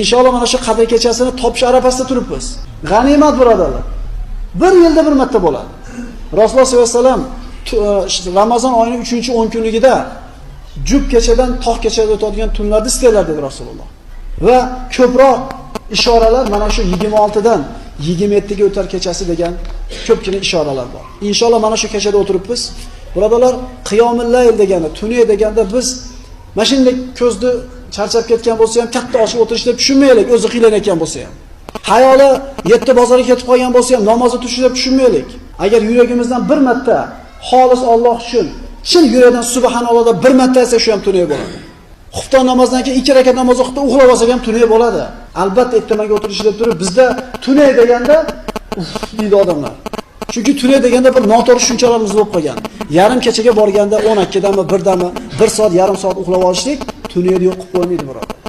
Inshaalloh mana shu qadr kechasini topish arafasida turibmiz. G'animat birodarlar. Bir yilda bir marta bo'ladi. Rasululloh sollallohu alayhi vasallam e, Ramazon oyining 3-10 kunligida jub kechadan tog' kechada o'tadigan tunlarda istaylar dedi Rasululloh. Va ko'proq ishoralar mana shu 26 dan 27 ga o'tar kechasi degan ko'pgina ishoralar bor. Inshaalloh mana shu kechada o'tiribmiz. Birodarlar, qiyomul layl degani, tunay deganda biz mana shunday charchab ketgan bo'lsa ham katta ochib o'tirish deb tushunmaylik, o'zi qiylanayotgan bo'lsa ham. Hayoli yetti bozorga ketib qolgan bo'lsa ham namozni tushib deb tushunmaylik. Agar yuragimizdan bir marta xolis Alloh uchun chin yurakdan subhanalloh deb bir marta aytsak shu ham tunay bo'ladi. Xufton namozidan keyin ikki rakat namoz o'qib uxlab olsak ham tunay bo'ladi. Albatta ertamaga o'tirish deb turib bizda tunay deganda uf deydi odamlar. Chunki tunay deganda bir noto'g'ri tushunchalarimiz bo'lib qolgan. Yarim kechaga borganda 12dami, 1dami, 1 soat, yarim soat uxlab olishlik tunayda yo'q qilib bo'lmaydi birodar.